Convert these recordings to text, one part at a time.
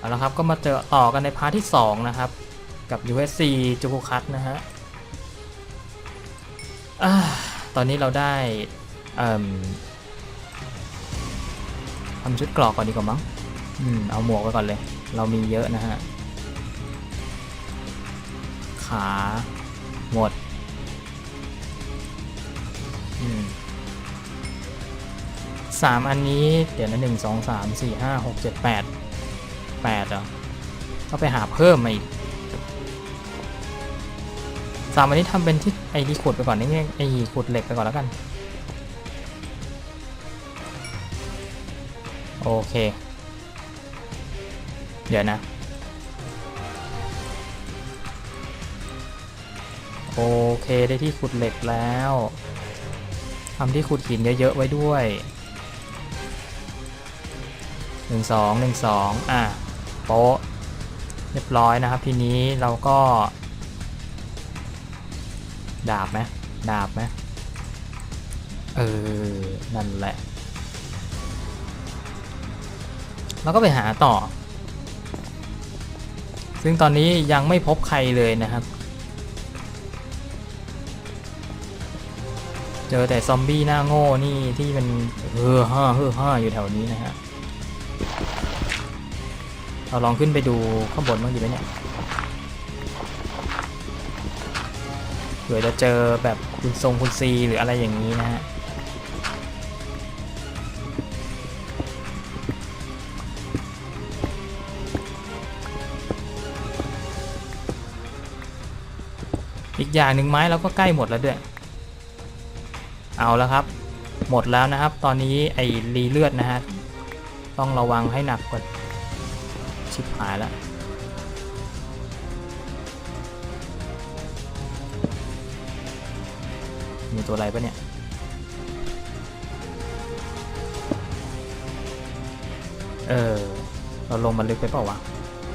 เอาละครับก็มาเจอต่อกันในพาร์ทที่ 2 นะครับ กับ USC จูคุคัตนะฮะตอนนี้เราได้ทำชุดกรอกก่อนดีกว่ามั้งอเอาหมวกไปก่อนเลย เรามีเยอะนะฮะ ขาหมดสามอันนี้ เดี๋ยวนะหนึ่งสองสามสี่ห้าหกเจ็ดแปด 8เหรอก็ไปหาเพิ่มมาอีกสามอันนี้ทำเป็นที่ไอ้ที่ขุดไปก่อนนี่ไอ้ขุดเหล็กไปก่อนแล้วกัน โอเค เดี๋ยวนะ โอเคได้ที่ขุดเหล็กแล้วทำที่ขุดหินเยอะ ๆ ไว้ด้วย 1 2 1 2 อะ โป๊ะเรียบร้อยนะครับทีนี้เราก็ ดาบไหมดาบไหมเออ นั่นแหละแล้วก็ไปหาต่อ ซึ่งตอนนี้ยังไม่พบใครเลยนะครับ เจอแต่ซอมบี้หน้าโง่นี่ที่มันเฮือฮ่าเฮือฮ่าอยู่แถวนี้นะฮะ เราลองขึ้นไปดูข้างบนบ้างดีไหมเนี่ยเผื่อจะเจอแบบคุณทรงคุณซีหรืออะไรอย่างนี้นะฮะอีกอย่างหนึ่งไม้เราก็ใกล้หมดแล้วด้วย เอาแล้วครับ หมดแล้วนะครับ ตอนนี้ไอ้รีเลือดนะฮะ ต้องระวังให้หนักกว่า ชิบหายแล้วมีตัวอะไรปะเนี่ย เออ เราลงมันลึกไปเปล่าวะ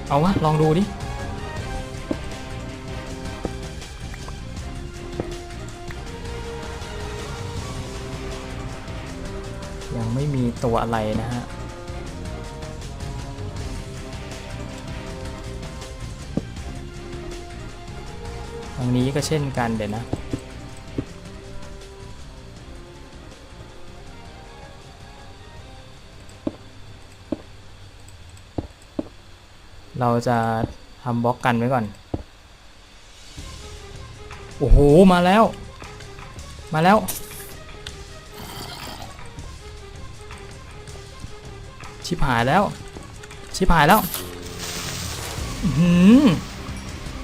เอาวะ ลองดูดิ ยังไม่มีตัวอะไรนะฮะ รงนี้ก็เช่นกันเดี๋ยวนะ เราจะทำบล็อกกันไว้ก่อน โอ้โห มาแล้ว มาแล้ว ชิบหายแล้ว ชิบหายแล้ว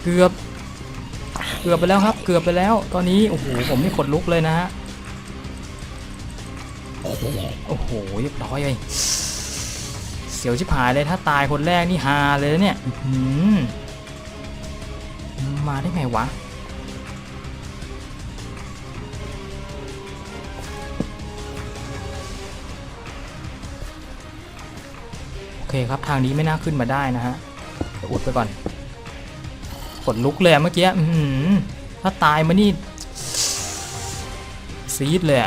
เกือบ เกือบไปแล้วครับ เกือบไปแล้ว ตอนนี้โอ้โหผมนี่ขนลุกเลยนะฮะโอ้โหเรียบร้อยเลยเสียวชิบหายเลยถ้าตายคนแรกนี่ฮาเลยเนี่ยมาได้ไงวะโอเคครับทางนี้ไม่น่าขึ้นมาได้นะฮะอุดไปก่อน ขนลุกเลยเมื่อกี้ถ้าตายมานี่ซีดเลย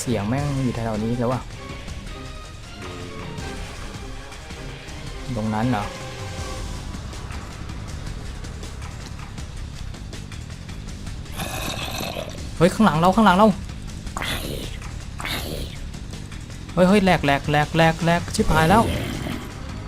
เสียงแม่งอยู่แถวนี้แล้วอะตรงนั้นเหรอเฮ้ยข้างหลังเราข้างหลังเราเฮ้ยเฮ้ยแหลกแหลกแหลกแหลกแหลกชิบหายแล้ว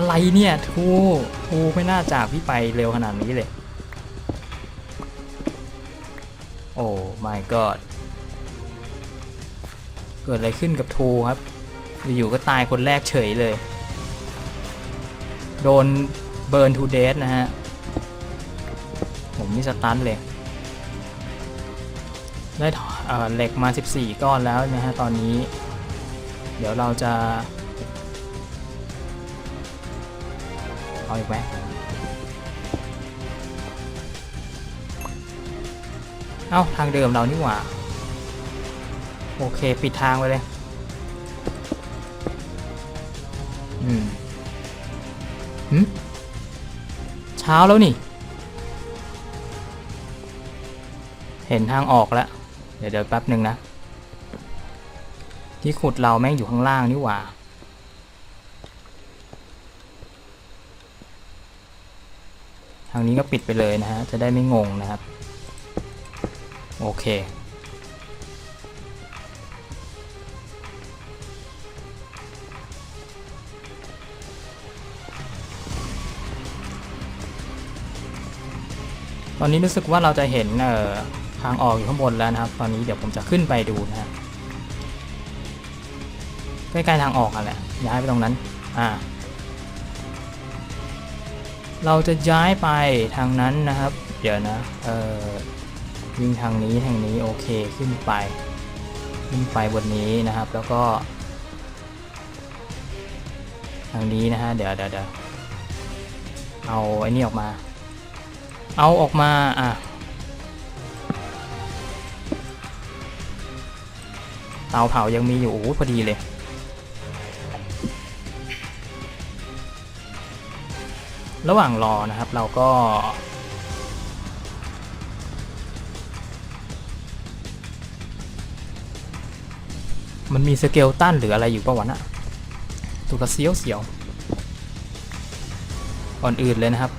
อะไรเนี่ยทูทูไม่น่าจากพี่ไปเร็วขนาดนี้เลย โอ้ my god เกิดอะไรขึ้นกับทูครับอยู่ก็ตายคนแรกเฉยเลย โดนเบิร์นทูเดสนะฮะ ผมนี่สตันเลย ได้เหล็กมา 14 ก้อนแล้วนะฮะตอนนี้ เดี๋ยวเราจะ เอาอีกไหมเอ้าทางเดิมเรานี่หว่า โอเค ปิดทางไปเลย อืมหืมเช้าแล้วนี่ เห็นทางออกแล้ว เดี๋ยวเดี๋ยวแป๊บหนึ่งนะ ที่ขุดเราแม่งอยู่ข้างล่างนี่หว่าางนี้ก็ปิดไปเลยนะฮะ จะได้ไม่งงนะครับ โอเค ตอนนี้รู้สึกว่าเราจะเห็นเอ่อทางออกอยู่ข้างบนแล้วนะครับ ตอนนี้เดี๋ยวผมจะขึ้นไปดูนะฮะใกล้ๆทางออกอะแหละย้ายไปตรงนั้น อ่า เราจะย้ายไปทางนั้นนะครับ เดี๋ยวนะ เอ่อวิ่งทางนี้ทางนี้โอเคขึ้นไปขึ้นไปบนนี้นะครับ แล้วก็ ทางนี้นะฮะเดี๋ยวเดี๋ยวเดี๋ยวเอาไอ้นี่ออกมา เอาออกมาอะเตาเผายังมีอยู่โอ้โหพอดีเลย ระหว่างรอนะครับเราก็ มันมีสเกลตันหรืออะไรอยู่ปะวะน่ะตัวกระเสียวเสียวก่อนอื่นเลยนะครับ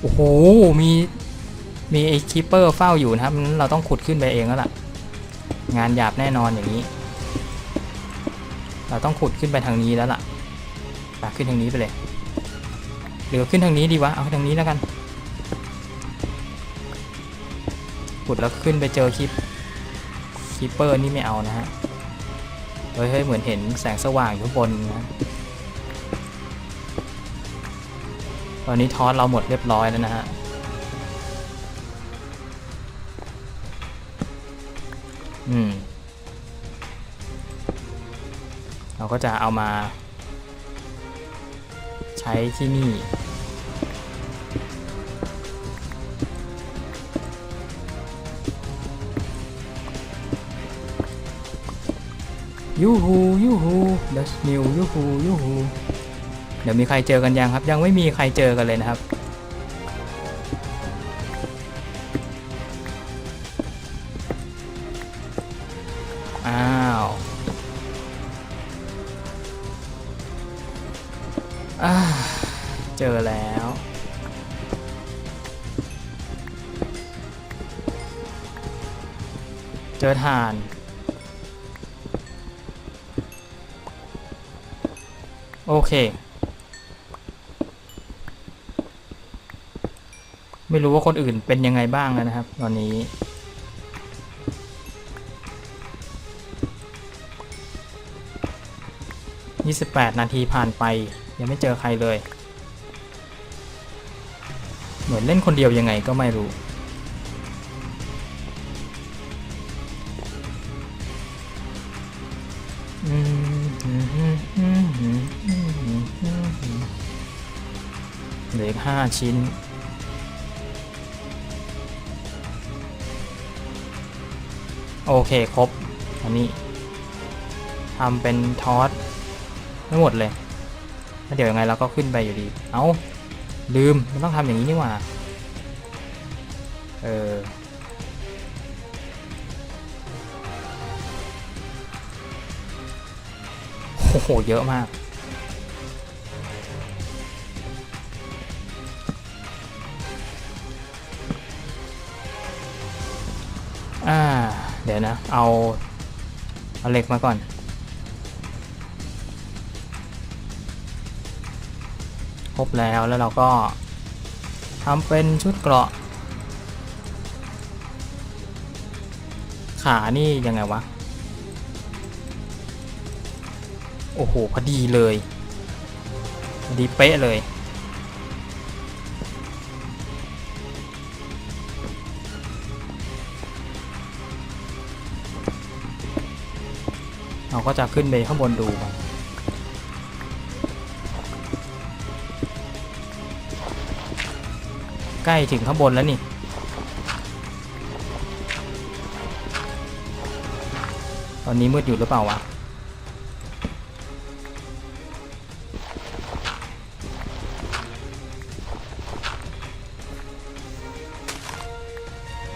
โอ้โห มีมีไอ้คิปเปอร์เฝ้าอยู่นะครับงั้นเราต้องขุดขึ้นไปเองแล้วล่ะ งานหยาบแน่นอนอย่างนี้ เราต้องขุดขึ้นไปทางนี้แล้วล่ะ ไปขึ้นทางนี้ไปเลยหรือขึ้นทางนี้ดีวะ เอาทางนี้แล้วกันขุดแล้วขึ้นไปเจอคิปคิปเปอร์นี่ไม่เอานะฮะ เฮ้ยเฮ้เหมือนเห็นแสงสว่างอยู่บนนะตอนนี้ทอสเราหมดเรียบร้อยแล้วนะฮะ อืม เราก็จะเอามา ช้ที่นี่ ยูฮูยูฮูดัชนิวยูฮูยูฮูเดี๋ยวมีใครเจอกันยังครับ ยังไม่มีใครเจอกันเลยนะครับาน โอเค ไม่รู้ว่าคนอื่นเป็นยังไงบ้างนะครับ ตอนนี้ 28 นาทีผ่านไป ยังไม่เจอใครเลย เหมือนเล่นคนเดียวยังไงก็ไม่รู้ เหลืออีกห้าชิ้น โอเคครบ อันนี้ทำเป็นทอสไม่หมดเลยแล้วเดี๋ยวยังไงเราก็ขึ้นไปอยู่ดี เอาลืม มันต้องทำอย่างนี้นี่หว่า เออโอ้โห เยอะมาก ดี๋ยวนะ เอา เอาเหล็กมาก่อน ครบแล้วแล้วเราก็ทำเป็นชุดเกราะ ขานี่ยังไงวะ โอ้โห พอดีเลย พอดีเป๊ะเลย เราก็จะขึ้นไปข้างบนดูใกล้ถึงข้างบนแล้วนี่ตอนนี้มืดอยู่หรือเปล่าวะ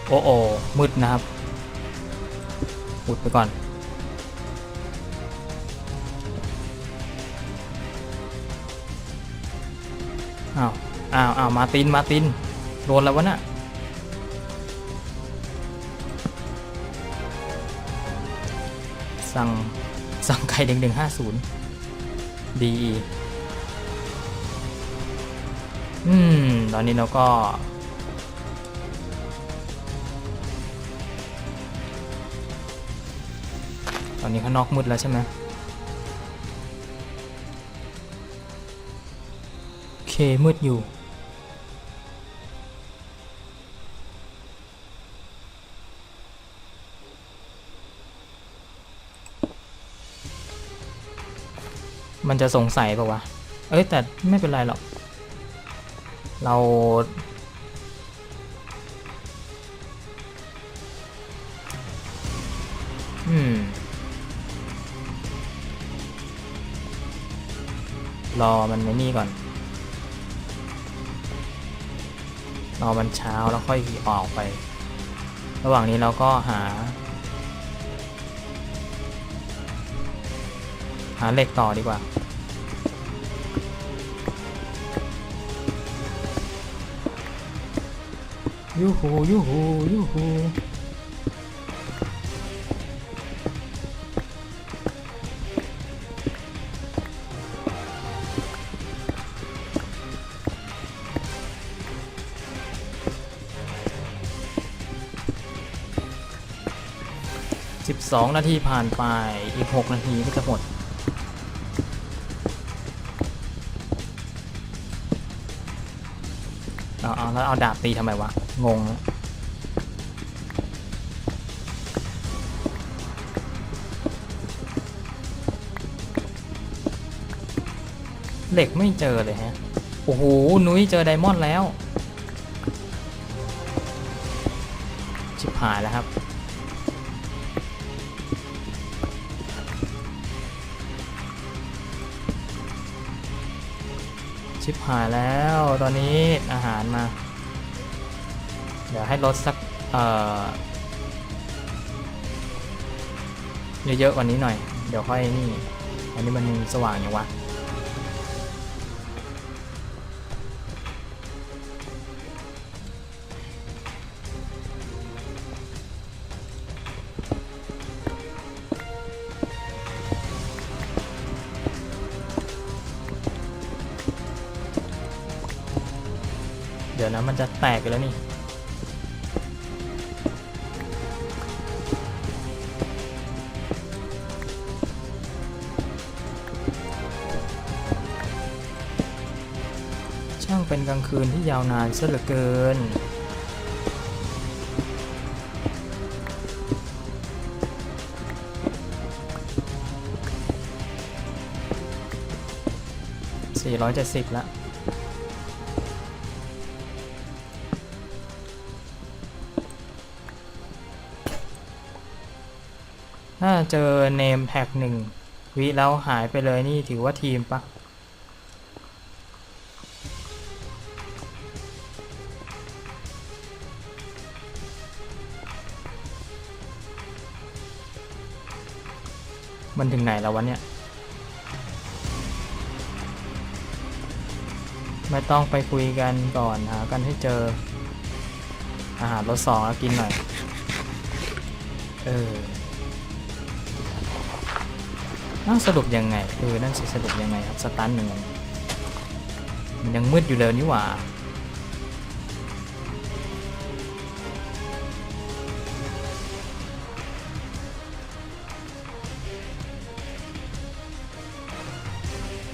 โอ้โอมืดนะครับอุดไปก่อน อ้าวอ้าวอ้าวมาติน มาติน โดนแล้ววะน่ะสั่ง สั่งไข่เด้งหนึ่งห้าศูนย์ดีอืม ตอนนี้เราก็ตอนนี้ข้างนอกมืดแล้วใช่ไหม มืดอยู่ มันจะสงสัยป่าวะ เอ้ยแต่ไม่เป็นไรหรอก เราอืมรอมันในนี่ก่อน รอวันเช้าแล้วค่อยขี่ออกไป ระหว่างนี้เราก็หา หาเหล็กต่อดีกว่า ยูหูยูหูยูหู 12 นาทีผ่านไปอีก 6 นาทีก็จะหมด เอาเอาแล้วเอาดาบตีทำไมวะ งงเหล็กไม่เจอเลยฮะ โอ้โห นุ้ยเจอไดมอนด์แล้ว ชิบหายแล้วครับ หายแล้วตอนนี้อาหารมา เดี๋ยวให้ลดสัก เอ่อ เยอะๆกว่านี้หน่อย เดี๋ยวค่อยนี่ อันนี้มันสว่างอย่างวะ ยวนะ มันจะแตกไปแล้วนี่ ช่างเป็นกลางคืนที่ยาวนานซะเหลือเกิน470ละ เจอเนมแท็กหนึ่งวิแล้วหายไปเลยนี่ถือว่าทีมปะมันถึงไหนแล้ววะเนี่ย ไม่ต้องไปคุยกันก่อนหากันให้เจอ อาหารรสสองแล้วกินหน่อย เออ น่าสรุปยังไงเออนั่นสิสรุปยังไงครับสตันยังไงมันยังมืดอยู่เลยนี่หว่า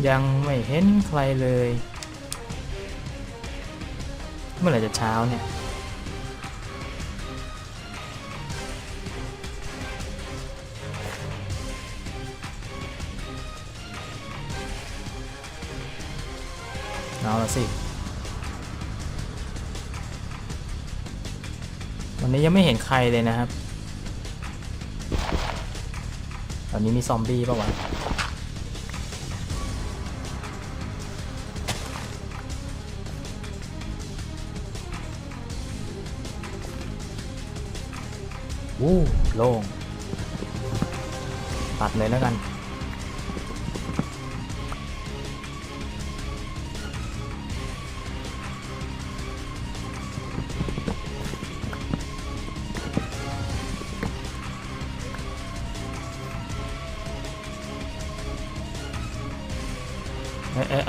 ยังไม่เห็นใครเลย เมื่อไหร่จะเช้าเนี่ย เอาละสิ วันนี้ยังไม่เห็นใครเลยนะครับ ตอนนี้มีซอมบี้ปะวะวู้โล่งตัดเลยแล้วกัน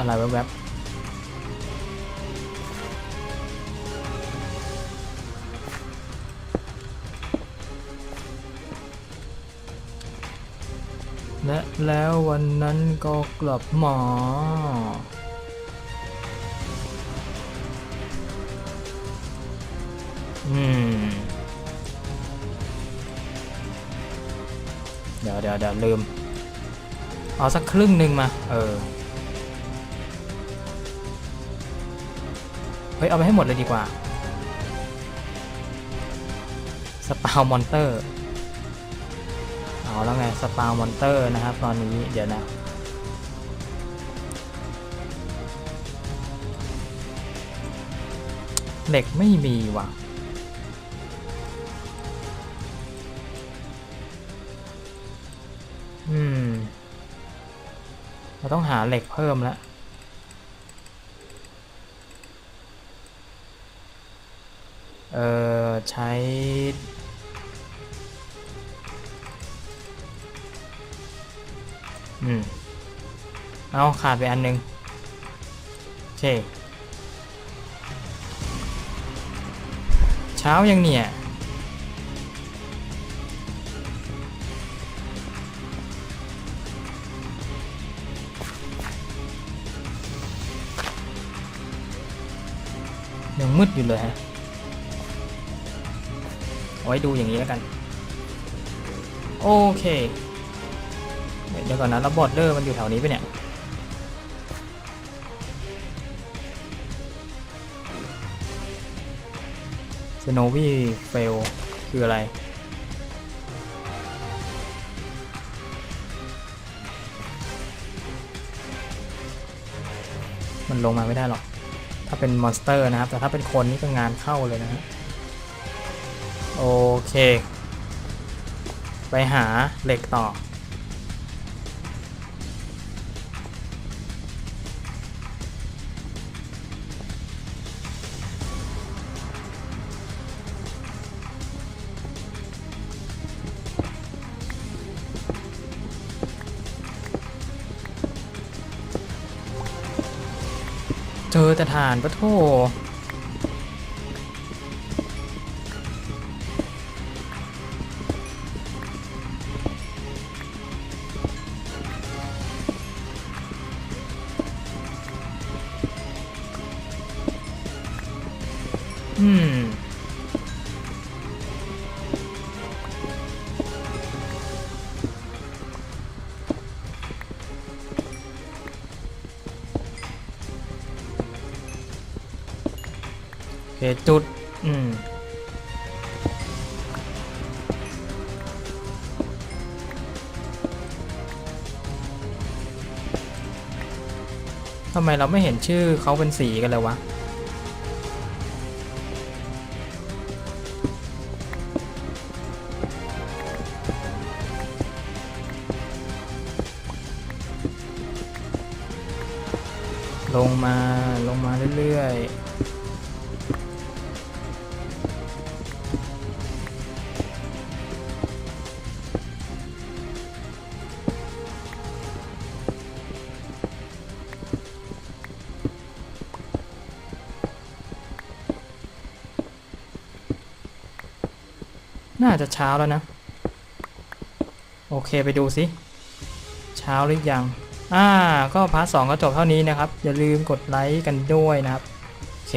อะไรแวบๆและแล้ววันนั้นก็กลับหมอืม เดี๋ยวเดี๋ยวเดี๋ยวลืม เอาสักครึ่งหนึ่งมา เออ เฮ้ย เอาไปให้หมดเลยดีกว่า สปาวมอนเตอร์ เอาแล้วไง สปาวมอนเตอร์นะครับ ตอนนี้เดี๋ยวนะเหล็กไม่มีว่ะ อืม เราต้องหาเหล็กเพิ่มแล้ว เออ ใช้อืม เอาขาดไปอันหนึ่งโอเค เช้ายังเนี่ย ยังมืดอยู่เลยฮะ ไว้ดูอย่างนี้แล้วกัน โอเค เดี๋ยวก่อนนะแล้วบอร์เดอร์มันอยู่แถวนี้ไปะเนี่ยสโนวี่เฟลคืออะไรมันลงมาไม่ได้หรอก ถ้าเป็นมอนสเตอร์นะครับ แต่ถ้าเป็นคนนี่ก็งานเข้าเลยนะฮะ โอเค ไปหาเหล็กต่อ เจอแต่ฐานปะโถ จุด อืมทำไมเราไม่เห็นชื่อเขาเป็นสีกันเลยวะ ลงมาลงมาเรื่อยๆ จะเช้าแล้วนะ โอเคไปดูสิเช้าหรือยังอ่าก็พาร์ทสองก็จบเท่านี้นะครับ อย่าลืมกดไลค์กันด้วยนะครับ โอเค